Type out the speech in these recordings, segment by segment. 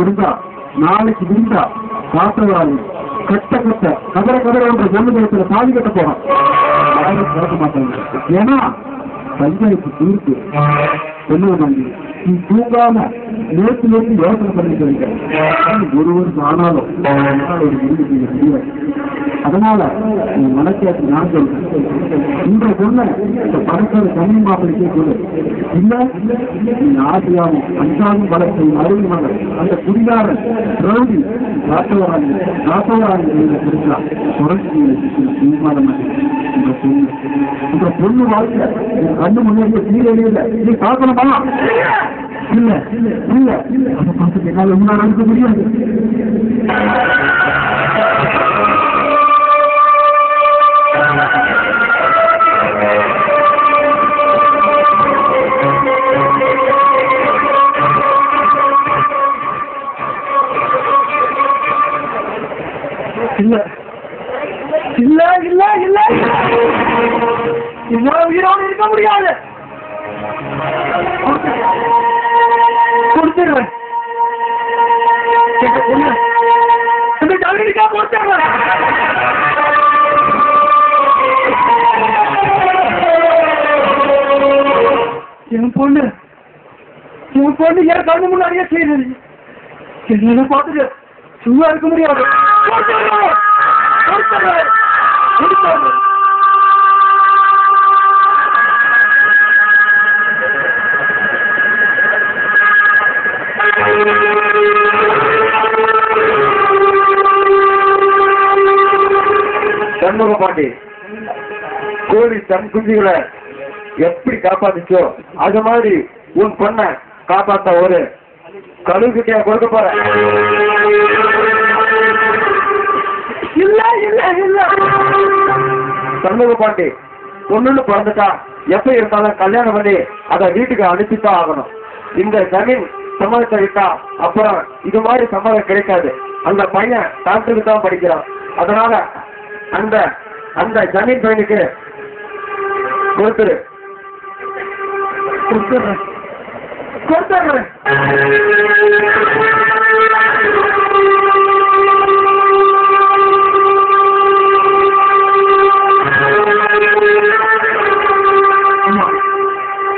முடிந்தா நாளைக்கு முடிந்தா காத்தவராளி கட்ட கட்ட கதற கதற என்ற ஜென்மதேசத்துல சாதி கட்ட போறான். யாரும் திறக்க மாட்டாங்க. ஏன்னா பஞ்சாயத்து தீர்ப்பு. என்ன நீ தூங்காம நேற்று நேற்று யோசனை பண்ணிட்டு இருக்க ஒரு ஆனாலும் ஒரு முடிவு அதனால நீ மனசாட்சி நான் சொல்றேன் இந்த சொன்ன இந்த படத்தோட தமிழ் மாப்பிளைக்கே சொல்லு. இல்ல நீ ஆசியாவும் அஞ்சாவும் வளர்ச்சி அருள் மகள் அந்த குடிகாரன் ரவுடி ராசவராணி ராசவராணி பிடிச்சா புரட்சி தீர்மானம் இந்த பொண்ணு இந்த பொண்ணு வாழ்க்கை உன் கண்ணு முன்னாடியே சீரழியல நீ பண்ணலாம் இல்ல இல்ல அதை பார்த்து என்னால முன்னாடி நடக்க முடியாது. இல்ல. இல்ல இல்ல இல்ல. இவ்வளவு உயிரோடு இருக்க முடியாது. கொடுத்துடுறேன் எங்க என் பொண்ணு என் பொண்ணு என் கண்ணு முன்னாடியே செய்யுது என்ன பார்த்துட்டு சும்மா இருக்க முடியாது. பாண்டி கோழி தன் குஞ்சுகளை எப்படி காப்பாத்துச்சோ அது மாதிரி உன் பொண்ண காப்பாத்த ஒரு கழுகுட்டியா கொடுக்க போற. இல்ல இல்ல இல்ல. சண்முக பாண்டி பொண்ணுன்னு பிறந்துட்டா எப்ப இருந்தாலும் கல்யாணம் பண்ணி அதை வீட்டுக்கு அனுப்பித்தான் ஆகணும். இந்த ஜமீன் சம்மதத்தை விட்டா அப்புறம் இது மாதிரி சம்மதம் கிடைக்காது. அந்த பையன் டாக்டருக்கு தான் படிக்கிறான். அதனால அந்த அந்த ஜமீன் பையனுக்கு கொடுத்துரு. கொடுத்துடுறேன். கொடுத்துடுறேன்.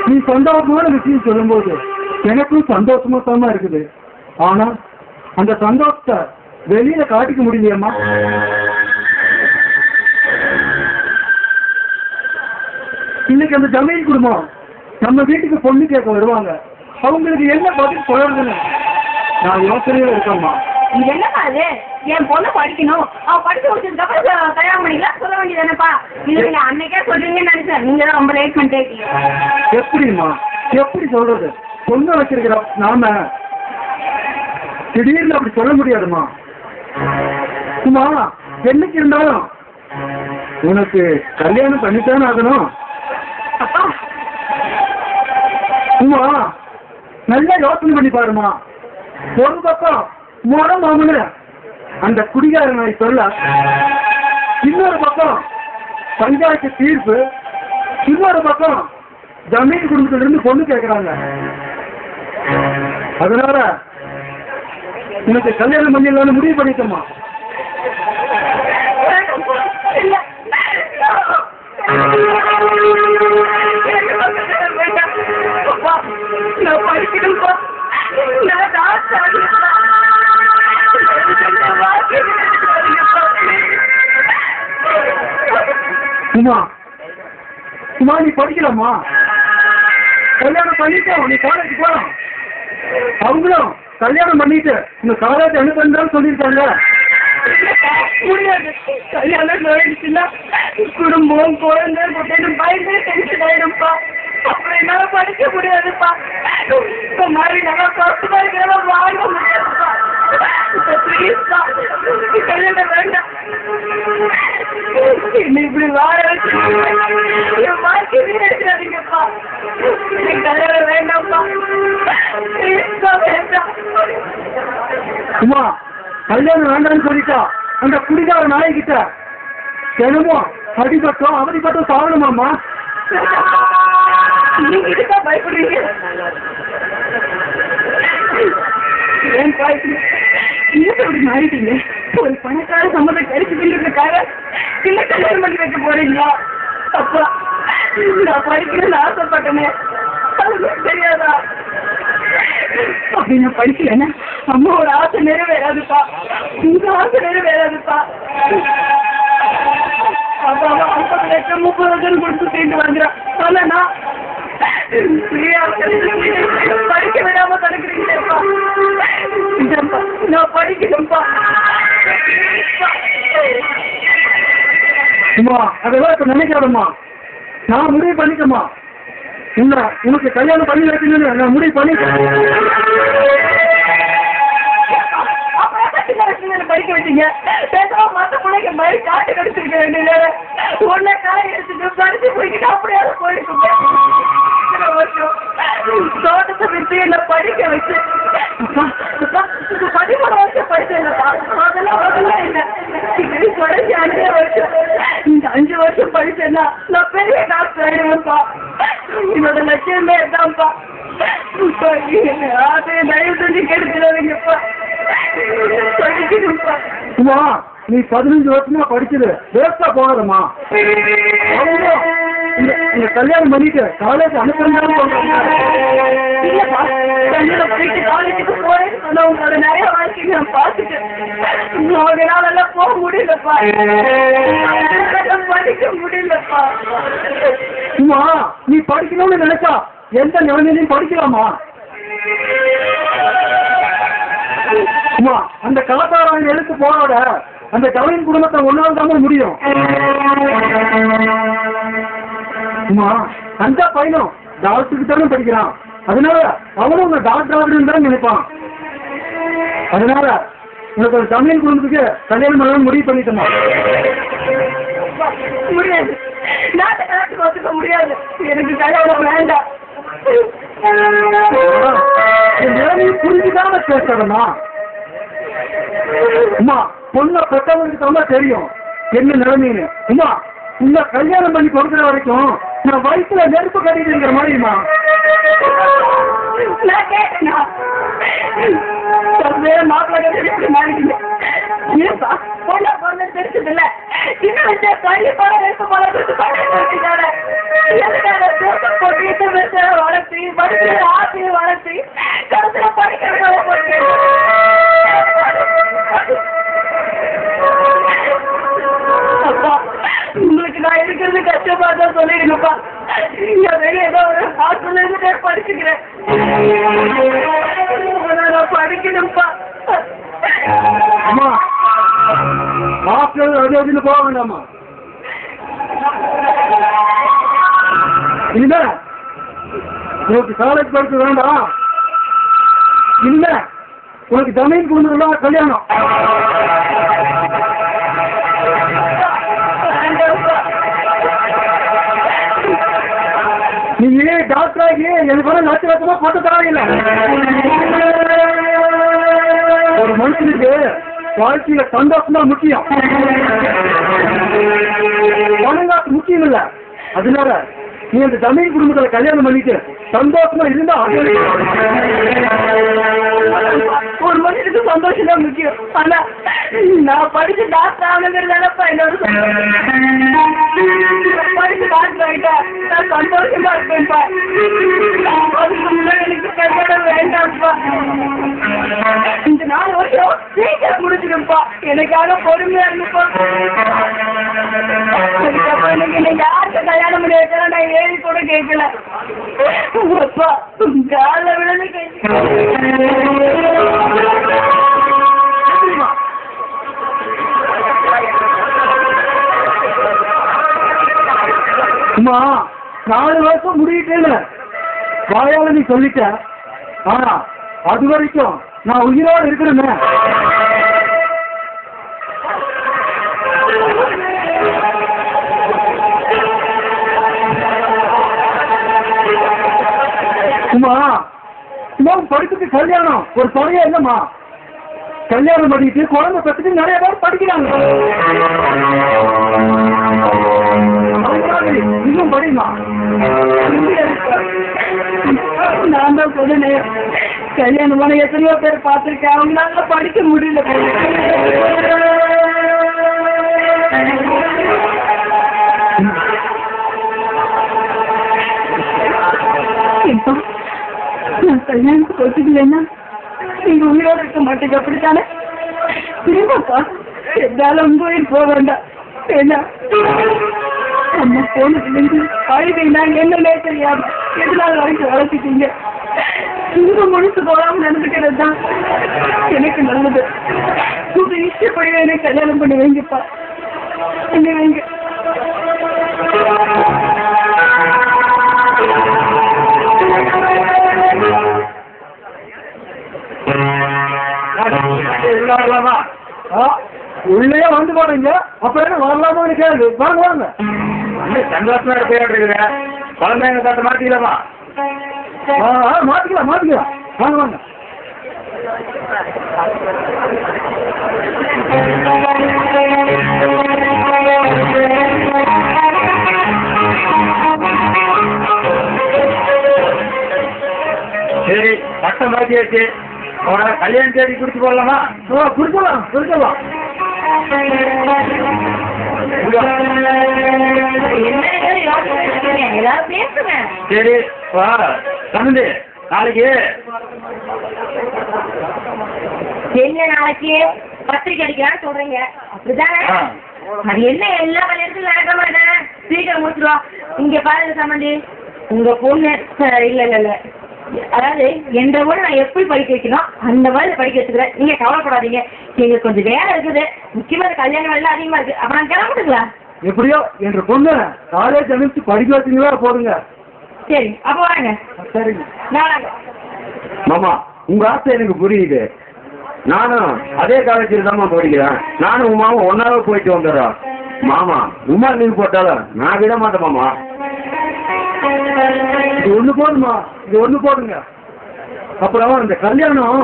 நீ சந்தோஷமான விஷயம் சொல்லும்போது எனக்கும் சந்தோஷமா தான் இருக்குது. ஆனா அந்த சந்தோஷத்தை வெளியில காட்டிக்க முடியலையம்மா? இன்னைக்கு அந்த ஜமீன் குடும்பம் நம்ம வீட்டுக்கு பொண்ணு கேட்க வருவாங்க. அவங்களுக்கு என்ன பதில் சொல்றதுன்னு நான் யோசனையில இருக்கேம்மா. இது என்னப்பா அது? என் பொண்ணு படிக்கணும். அவ படிச்சு முடிச்சதுக்கு அப்புறம் கல்யாணம் பண்ணிக்கலாம் சொல்ல வேண்டியதானப்பா இது நீங்க அன்னைக்கே சொல்றீங்கன்னு நினைச்சேன். நீங்க தான் ரொம்ப லேட் பண்ணிட்டே இருக்கீங்க எப்படிம்மா? எப்படி சொல்றது? பொண்ணு வச்சிருக்கிற நாம திடீர்னு அப்படி சொல்ல முடியாதுமா சும்மா என்னைக்கு இருந்தாலும் உனக்கு கல்யாணம் பண்ணித்தானே ஆகணும் அப்பா அம்மா நல்லா யோசனை பண்ணி பாருமா. ஒரு பக்கம் முடம் மாமன அந்த குடிகார நாய் சொல்ல இன்னொரு பக்கம் பஞ்சாயத்து தீர்ப்பு இன்னொரு பக்கம் ஜமீன் குடும்பத்துல இருந்து பொண்ணு கேக்குறாங்க. அதனால உனக்கு கல்யாணம் பண்ணிடலாம்னு முடிவு பண்ணிட்டோமா? நான் நான் டாக்டர் ஆகணும்ப்பா. உமா உமா நீ படிக்கலாமா? கல்யாணம் பண்ணிட்டோம் நீ காலேஜ் போலாம் அவங்களும் கல்யாணம் பண்ணிட்டு இந்த காலேஜ் அனுப்புன்னு சொல்லியிருக்காங்க. முடியாது கல்யாணம் குடும்பம் குழந்தை பயந்து டென்ஷன் ஆயிடும்ப்பா. அப்புறம் என்னால படிக்க முடியாதுப்பா. இந்த மாதிரி நல்லா கஷ்டமா இருக்கிறதா வாங்க முடியாதுப்பா. ப்ளீஸ்ப்பா கல்யாணம் வேண்டாம். என்ன இப்படி வாழ வச்சு என் வாழ்க்கை வீணடிச்சிடாதீங்கப்பா கல்யாணம் வேண்டாம்ப்பா. ப்ளீஸ்ப்பா வேண்டாம். உமா கல்யாணம் வேண்டாம்னு சொல்லிட்டா. அந்த குடிகார நாய்கிட்ட தினமும் அடிபட்டோம் அவதிப்பட்டோம் சாகணுமாம்மா? நீங்க இதுக்கா பயப்படுறீங்க? ஏன் இப்படி மாறிட்டீங்க? ஒரு பணக்கார சம்மதம் கிடைச்சதுன்றதுக்காக சின்ன கல்யாணம் பண்ணி வைக்க போறீங்களா? அப்பா நான் படிக்கணும்னு ஆசைப்பட்டேனே. தெரியாதா? அப்படி நான் படிக்கலன்னா அம்மாவோட ஆசை நிறைவேறாதுப்பா. உங்க ஆசை நிறைவேறாதுப்பா. அப்பா ஐம்பது லட்சம் முப்பது லட்சம் கொடுத்து சேர்ந்து வந்துடும் ஆனா படிக்க விடாம தடுக்கிறீங்களேப்பா இதப்பா, நான் படிக்கணும்ப்பா அம்மா அதெல்லாம் இப்ப நினைக்காதம்மா. நான் முடிவு பண்ணிக்கம்மா இல்ல உனக்கு கல்யாணம் பண்ணி வைக்கணும்னு நான் முடிவு பண்ணிட்டேன். படிக்க வச்சீங்க? பேசாம மத்த பிள்ளைங்க மாதிரி காட்டு கடிச்சிருக்க வேண்டியது உன்னை காய் எடுத்துட்டு பறிச்சு போய்கிட்டு அப்படியாவது போயிருக்கோம் இந்த கல்யாணம் பண்ணிட்டு காலேஜ் அனுப்புறீங்கன்னு காலேஜுக்கு போறேன்னு சொன்ன உங்களோட நிறைய வாழ்க்கையை நான் பார்த்துட்டேன். அவங்களால எல்லாம் போக முடியலப்பா. படிக்க முடியலப்பா. அம்மா நீ படிக்கணும்னு நினைச்சா எந்த நிலைமையிலையும் படிக்கலாமா? அம்மா அந்த கலாச்சாரம் எழுத்து போனோட அந்த கலையின் குடும்பத்தை ஒன்றால் தான் முடியும். அம்மா அந்த பையனும் டாக்டருக்கு தானே படிக்கிறான். அதனால அவனும் உங்க டாக்டர் ஆகணும்னு தான் நினைப்பான். அதனால உனக்கு ஒரு தமிழ் குடும்பத்துக்கு கல்யாணம் பண்ணணும்னு முடிவு பண்ணிட்டோமா? முடியாது. முடியாது. எனக்கு கல்யாணம் வேண்டாம். புரிஞ்சுக்காம பேசுறமா அம்மா பொண்ணை பெற்றவங்களுக்கு தான் தெரியும். என்ன நிலைமைன்னு. அம்மா உங்க கல்யாணம் பண்ணி கொடுக்குற வரைக்கும் நான் வயிற்றுல நெருப்பு கட்டிட்டுங்கிற மாதிரிமா வளர்த்தி வளர்த்தி சொல்வே மாப்பிள்ளை கட்டி இப்படி மாறிட்டீங்க நான் இருக்கிறது கஷ்டமா தான் சொல்லிடுங்கப்பா வெளியே ஏதோ ஒரு ஹாஸ்டல்ல இருந்து நான் படிச்சுக்கிறேன். நான் படிக்கணும்ப்பா. அம்மா ஹாஸ்டல் அது அதுன்னு போக வேண்டாமா உனக்கு காலேஜ் படிக்க வேண்டாம். இல்ல உனக்கு ஜமீன் குடும்பம் கல்யாணம். நீ டாக்டர் ஆகி எனக்கு வர லட்ச லட்சமா போட்டு தராங்கல்ல ஒரு மனுஷனுக்கு வாழ்க்கையில சந்தோஷம் தான் முக்கியம். பணம் முக்கியம் இல்ல. அதனால நீ அந்த தமிழ் குடும்பத்துல கல்யாணம் பண்ணிட்டு சந்தோஷமா இருந்தா அது ஒரு மனுஷனுக்கு சந்தோஷம் தான் முக்கியம் ஆனா நான் படிச்சு டாக்டர் ஆனதுனாலப்பா என்னோட படிச்சு டாக்டர் ஆகிட்டா நான் சந்தோஷமா இருப்பேன்ப்பா. எனக்கு கல்யாணம் வேண்டாம்ப்பா. இந்த நாலு வருஷம் சீக்கிரம் முடிச்சிடும்ப்பா. எனக்காக பொறுமையா இருந்துப்பா அதுக்கப்புறம் எனக்கு என்ன யாருக்கு கல்யாணம் பண்ணி வைக்கலாம் நான் ஏறி கூட கேட்கல அப்பா காலை விழுந்து கேட்க அம்மா நாலு வருஷம் முடியிட்டேன்னு. வாயால நீ சொல்லிட்ட ஆனா அது வரைக்கும் நான் உயிரோடு இருக்கிறேன் சும்மா சும்மா படிப்புக்கு கல்யாணம். ஒரு துணையா இல்லம்மா. கல்யாணம் பண்ணிட்டு குழந்தை பத்துக்கு நிறைய பேர் படிக்கிறாங்க. இன்னும் படிமா நான் தான் சொன்னேன் கல்யாணம் பண்ண எத்தனையோ பேர் பார்த்துருக்கேன் அவங்களால படிக்க முடியல ஏப்பா, கல்யாணத்துக்கு ஒத்துக்கலைன்னா நீங்க உயிரோட இருக்க மாட்டீங்க அப்படித்தானே திரும்பப்பா போக வேண்டாம் என்ன நம்ம போனதுலேருந்து அழுகைனா என்னன்னே தெரியாது. எதனால வரைக்கும் வளர்த்துட்டீங்க? உங்க முழுசு போகாம நடந்துக்கிறது தான் எனக்கு நல்லது. உங்க இஷ்டப்படி எனக்கு கல்யாணம் பண்ணி வைங்கப்பா. பண்ணி வைங்க. உள்ளே வந்து போறீங்க அப்ப என்ன வரலாமான்னு கேளு. வாங்க வாங்க. சந்தோஷமா பேர் இருக்குது. குழந்தைங்க தட்ட மாத்திக்கலாமா? மாத்திக்கலாம் மாத்திக்கலாம். வாங்க வாங்க. சரி பட்டம் மாத்தியாச்சு. அவனை கல்யாண தேதி குடிச்சு போடலாமா? ஆ, குடிக்கலாம் குடிக்கலாம் சரி வா. தம்பி நாளைக்கு. என்ன நாளைக்கு? பத்திரிக்கை அடிக்கலாம்னு சொல்றீங்க. அப்படிதானே. அது என்ன எல்லா கல்யாணத்துக்கும் நடக்க மாட்டேன் சீக்கிரம் முடிச்சிருவோம் இங்க பாருங்க சம்பந்தி உங்க பொண்ணு இல்ல இல்ல இல்ல. அதாவது என்ற பொண்ணு நான் எப்படி படிக்க வைக்கணும் அந்த மாதிரி படிக்க வச்சுக்கிறேன். நீங்க கவலைப்படாதீங்க. எங்களுக்கு கொஞ்சம் வேலை இருக்குது. முக்கியமா இந்த கல்யாணம் வேலை அதிகமா இருக்கு. அப்ப நான் கிளம்பிட்டுங்களா எப்படியோ என்ற பொண்ணு காலேஜ் அனுப்பிச்சு படிக்க வச்சீங்களா? போடுங்க. சரி அப்ப வாங்க. சரிங்க. நாளாங்க மாமா உங்க ஆசை எனக்கு புரியுது. நானும் அதே காலேஜில் தான் படிக்கிறேன். நானும் உன் மாமா ஒன்னாவே போயிட்டு வந்துடுறோம். மாமா உமா லீவ் போட்டாலும் நான் விட மாட்டேன் மாமா. இது ஒண்ணு போதுமா இது ஒண்ணு போடுங்க. அப்புறம் இந்த கல்யாணம்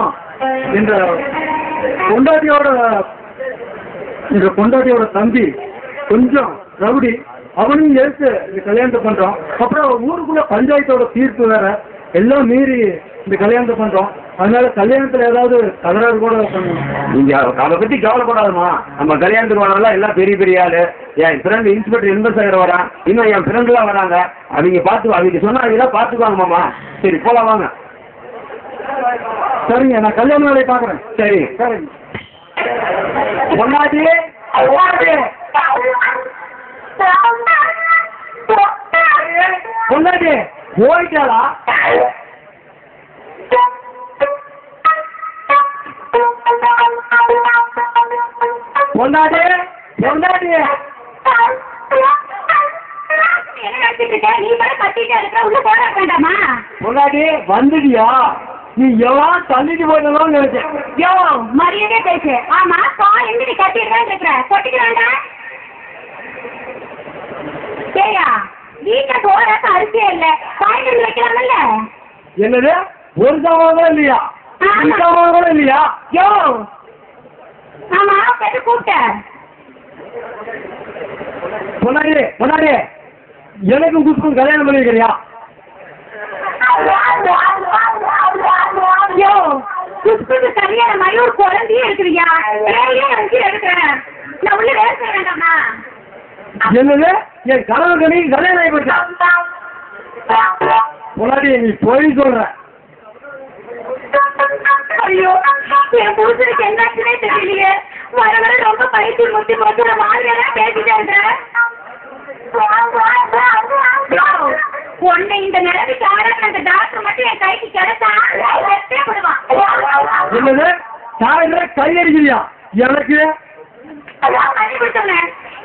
இந்த பொண்டாட்டியோட இந்த பொண்டாட்டியோட தம்பி கொஞ்சம் ரவுடி அவனையும் எடுத்து இந்த கல்யாணத்தை பண்றோம். அப்புறம் ஊருக்குள்ள பஞ்சாயத்தோட தீர்ப்பு வேற. எல்லாம் மீறி இந்த கல்யாணத்தை பண்றோம். அதனால கல்யாணத்துல ஏதாவது தகராறு கூட நீங்க அதை பத்தி கவலைப்படாதம்மா. நம்ம கல்யாணத்துக்கு வரலாம் எல்லாம் பெரிய பெரிய ஆளு. என் ஃப்ரெண்ட் இன்ஸ்பெக்டர் இன்வெஸ்டர் வரான். இன்னும் என் ஃப்ரெண்ட் எல்லாம் வராங்க. அவங்க பார்த்து அவங்க சொன்னா அவங்க பார்த்துக்குவாங்க மாமா சரி போலாம் வாங்க. சரிங்க நான் கல்யாண வேலையை பாக்குறேன் சரி. சரிங்க. பொண்டாட்டி? பொண்டாட்டி? போயிட்டாளா? போட வேண்டாமா? பொண்டாட்டி வந்துட்டியா? நீ எல்லாம் தள்ளிட்டு போயிடலாம் நினைச்சேன். மரியாதை பேசு. ஆமா பா எங்கடி கட்டிடுறேன் இருக்கிற? கொட்டிக்க வேண்டாம். சரியா? வீட்டுல போறாக்க அரிசியே இல்ல. காய்கறி வைக்கலாம்ல. என்னது? ஒரு கூட இல்லையா? ஒரு சாமான் கூட இல்லையா? யோ! ஆமா கேட்டு கூப்பிட்டேன் பொண்டாட்டி பொண்டாட்டி எனக்கும் குஷ்பும் கல்யாணம் பண்ணிருக்கிறியா? யோ குஸ்குக்கு சரியான மயூர் குழந்தையே இருக்கிறியா? எடுக்கிறேன் நான் உள்ள வேலை செய்ய வேண்டாமா? என்னது? என் கணிக்கு கல்யாணம் நீ போய் சொல்ற. ஐயோ என் புருஷனுக்கு என்னாச்சுனே தெரியலையே. வர வர ரொம்ப பைத்தி முத்தி மாதிரி எல்லாம் பேசிட்டேன் உன்னை இந்த நிலைமைக்கு ஆரம்ப அந்த டாக்டர் மட்டும் என் கைக்கு கிடைச்சா என்னது? சாயந்தர கை அடிக்கிறியா எனக்கு? அதான் பண்ணி கொடுத்தோன்னே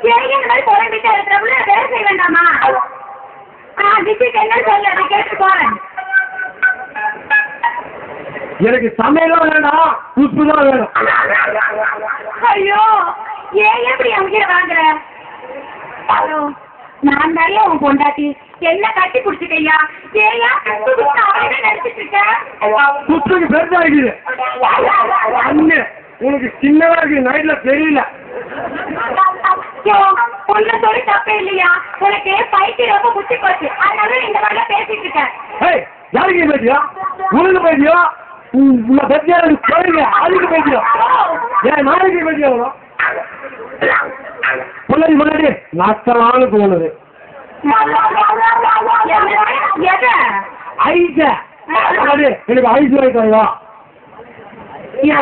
ஏன் இந்த மாதிரி குழம்பிட்டே இருக்கிறவங்கள வேலை செய்ய வேண்டாமா? ஆ டிஸ்ட்ரிக்ட் என்ன சொல்லு அதை கேட்டு போறேன். எனக்கு சமையலும் வேண்டாம் உப்பு தான் வேணும். ஐயோ ஏன் எப்படி அங்கே வாங்குற? நான் தானே உன் பொண்டாட்டி. என்ன கட்டி குடிச்சிட்டையா ஏயா நினைச்சிட்டு இருக்க? பெருசா இருக்குது அண்ணு உனக்கு சின்னதா இருக்கு நைட்ல தெரியல. உன்னை சொல்லி தப்பே இல்லையா? உனக்கு பைக்கு ரொம்ப முத்தி போச்சு? அதனால இந்த மாதிரிலாம் பேசிட்டு இருக்கேன் யாருக்கு பேசியா? உள்ள பத்தியா போயிருங்க அதுக்கு பேசுறோம் ஏன் நாளைக்கு பேசுறோம் முன்னாடி முன்னாடி. நஷ்டமான தோணுது எது? ஐச எனக்கு ஐஸ் வைக்கிறதா ஐயோ,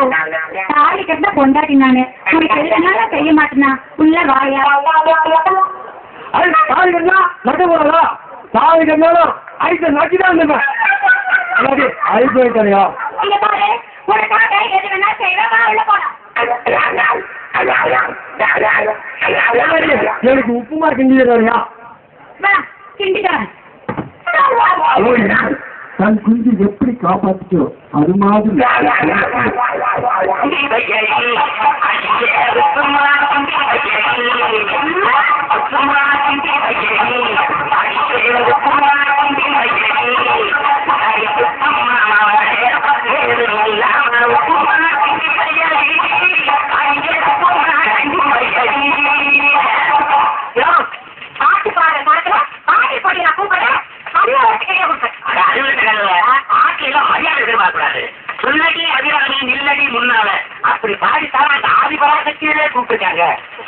தாலி கட்டின பொண்டாட்டி நானு உனக்கு எதுனால செய்ய மாட்டேனா உள்ள வாயா அது தாலி கண்ணா நட்ட போறதா தாலி கண்ணாலும் ஐச நக்கிதான் ஐஸ் வைக்கிறையா இங்க பாரு. உனக்காக எது வேணா செய்வேன். வா, உள்ள போலாம். எனக்கு உப்புமா கிண்டியா வா, கிண்டிக்கிறேன். தன் குஞ்சு எப்படி காப்பாத்திச்சோ அது மாதிரி. பாட்டு got that.